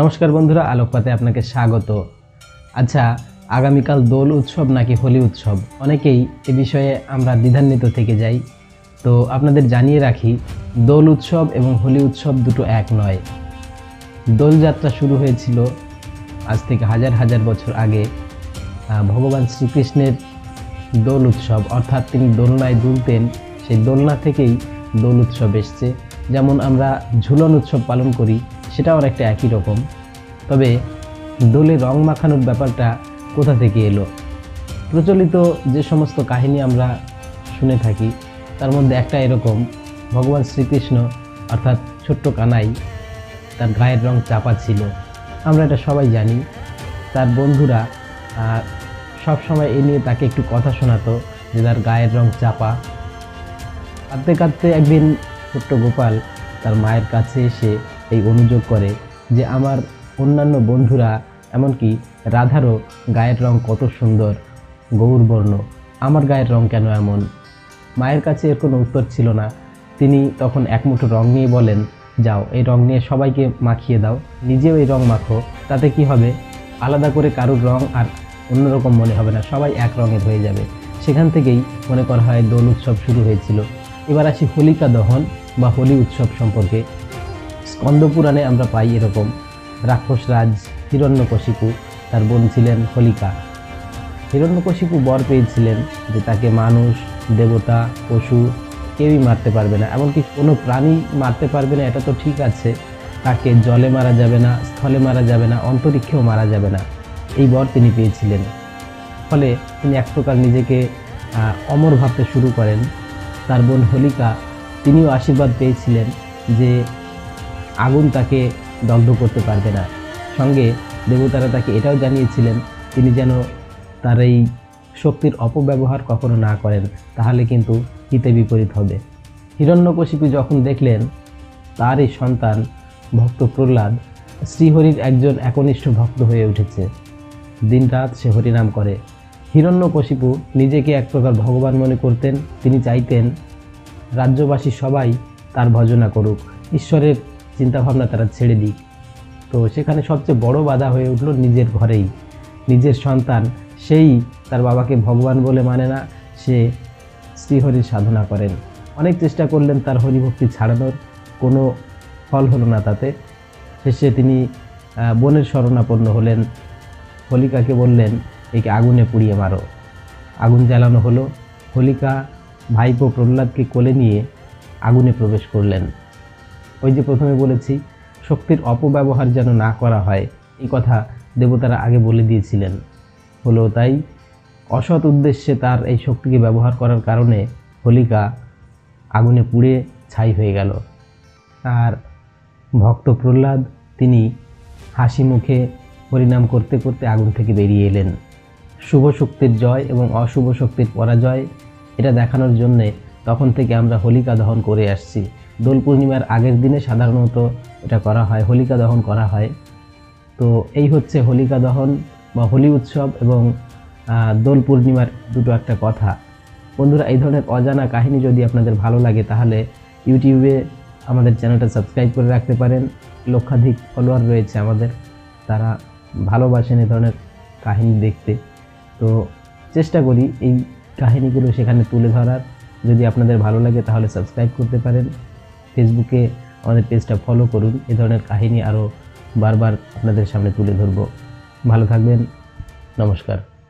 নমস্কার বন্ধুরা, আলোকপাতে আপনাকে স্বাগত। আচ্ছা আগামীকাল দোল উৎসব নাকি হোলি উৎসব? অনেকেই এ বিষয়ে আমরা দ্বিধান্বিত থেকে যাই। তো আপনাদের জানিয়ে রাখি, দোল উৎসব এবং হোলি উৎসব দুটো এক নয়। দোলযাত্রা শুরু হয়েছিল আজ থেকে হাজার হাজার বছর আগে। ভগবান শ্রীকৃষ্ণের দোল উৎসব, অর্থাৎ তিনি দোলনায় দুলতেন, সেই দোলনা থেকেই দোল উৎসব এসছে। যেমন আমরা ঝুলন উৎসব পালন করি সেটাও অনেকটা একই রকম। তবে দোলে রং মাখানোর ব্যাপারটা কোথা থেকে এলো? প্রচলিত যে সমস্ত কাহিনী আমরা শুনে থাকি, তার মধ্যে একটা এরকম, ভগবান শ্রীকৃষ্ণ অর্থাৎ ছোট্ট কানাই, তার গায়ের রং চাপা ছিল। আমরা এটা সবাই জানি। তার বন্ধুরা সব সময় এ নিয়ে তাকে একটু কথা শোনাতো যে তার গায়ের রং চাপা। কাঁদতে কাঁদতে একদিন ছোট্ট গোপাল তার মায়ের কাছে এসে এই অনুযোগ করে যে আমার অন্যান্য বন্ধুরা, এমনকি রাধারও গায়ের রং কত সুন্দর, গৌরবর্ণ। আমার গায়ের রং কেন এমন? মায়ের কাছে এর কোনো উত্তর ছিল না। তিনি তখন এক মুঠো রং নিয়ে বলেন, যাও, এই রং নিয়ে সবাইকে মাখিয়ে দাও। নিজেও এই রং মাখো, তাতে কি হবে? আলাদা করে কারুর রং আর অন্যরকম মনে হবে না, সবাই এক রঙের হয়ে যাবে। সেখান থেকেই মনে করা হয় দোল উৎসব শুরু হয়েছিল। এবার আসি হোলিকা দহন বা হোলি উৎসব সম্পর্কে। স্কন্দ পুরাণে আমরা পাই এরকম রাক্ষস রাজ হিরণ্যকশিপু, তার বোন ছিলেন হোলিকা। হিরণ্যকশিপু বর পেয়েছিলেন যে তাকে মানুষ, দেবতা, পশু কেউই মারতে পারবে না। এমনকি কোনো প্রাণী মারতে পারবে না, এটা তো ঠিক আছে। তাকে জলে মারা যাবে না, স্থলে মারা যাবে না, অন্তরিক্ষেও মারা যাবে না। এই বর তিনি পেয়েছিলেন। ফলে তিনি এক প্রকার নিজেকে অমর ভাবতে শুরু করেন। তার বোন হোলিকা তিনিও আশীর্বাদ পেয়েছিলেন যে আগুন তাকে দগ্ধ করতে পারবে না। সঙ্গে দেবতারা তাকে এটাও জানিয়েছিলেন, তিনি যেন তার এই শক্তির অপব্যবহার কখনো না করেন, তাহলে কিন্তু হিতে বিপরীত হবে। হিরণ্যকশিপু যখন দেখলেন, তার এই সন্তান ভক্ত প্রহ্লাদ শ্রীহরির একজন একনিষ্ঠ ভক্ত হয়ে উঠেছে। দিনরাত সে হরিনাম করে। হিরণ্যকশিপু নিজেকে এক প্রকার ভগবান মনে করতেন, তিনি চাইতেন রাজ্যবাসী সবাই তার ভজনা করুক। ঈশ্বরের চিন্তাভাবনা তারা ছেড়ে দিক। তো সেখানে সবচেয়ে বড় বাধা হয়ে উঠল নিজের ঘরেই। নিজের সন্তান, সেই তার বাবাকে ভগবান বলে মানে না, সে শ্রীহরির সাধনা করেন। অনেক চেষ্টা করলেন তার হরিভক্তি ছাড়ানোর, কোনো ফল হলো না তাতে। শেষে তিনি বনের শরণাপন্ন হলেন। হোলিকাকে বললেন, একে আগুনে পুড়িয়ে মারো। আগুন জ্বালানো হলো। হোলিকা ভাইপো প্রহ্লাদকে কোলে নিয়ে আগুনে প্রবেশ করলেন। ওই যে প্রথমে বলেছি, শক্তির অপব্যবহার যেন না করা হয়, এই কথা দেবতারা আগে বলে দিয়েছিলেন। হলো তাই, অসৎ উদ্দেশ্যে তার এই শক্তিকে ব্যবহার করার কারণে হোলিকা আগুনে পুড়ে ছাই হয়ে গেল। আর ভক্ত প্রহ্লাদ, তিনি হাসি মুখে হরিনাম করতে করতে আগুন থেকে বেরিয়ে এলেন। শুভ শক্তির জয় এবং অশুভ শক্তির পরাজয়, এটা দেখানোর জন্যে তখন থেকে আমরা হোলিকা দহন করে আসছি। দোল পূর্ণিমার আগের দিনে সাধারণত এটা করা হয়, হোলিকা দহন করা হয়। তো এই হচ্ছে হোলিকা দহন বা হোলি উৎসব এবং দোল পূর্ণিমার দুটো একটা কথা। বন্ধুরা, এই ধরনের অজানা কাহিনী যদি আপনাদের ভালো লাগে, তাহলে ইউটিউবে আমাদের চ্যানেলটা সাবস্ক্রাইব করে রাখতে পারেন। লক্ষাধিক ফলোয়ার রয়েছে আমাদের। তারা ভালোবাসেন এই ধরনের কাহিনী দেখতে। তো চেষ্টা করি এই কাহিনীগুলো সেখানে তুলে ধরার। যদি আপনাদের ভালো লাগে, তাহলে সাবস্ক্রাইব করতে পারেন। ফেসবুকে আমাদের পেজটা ফলো করুন। এ ধরনের কাহিনী আরও বারবার আপনাদের সামনে তুলে ধরব। ভালো থাকবেন। নমস্কার।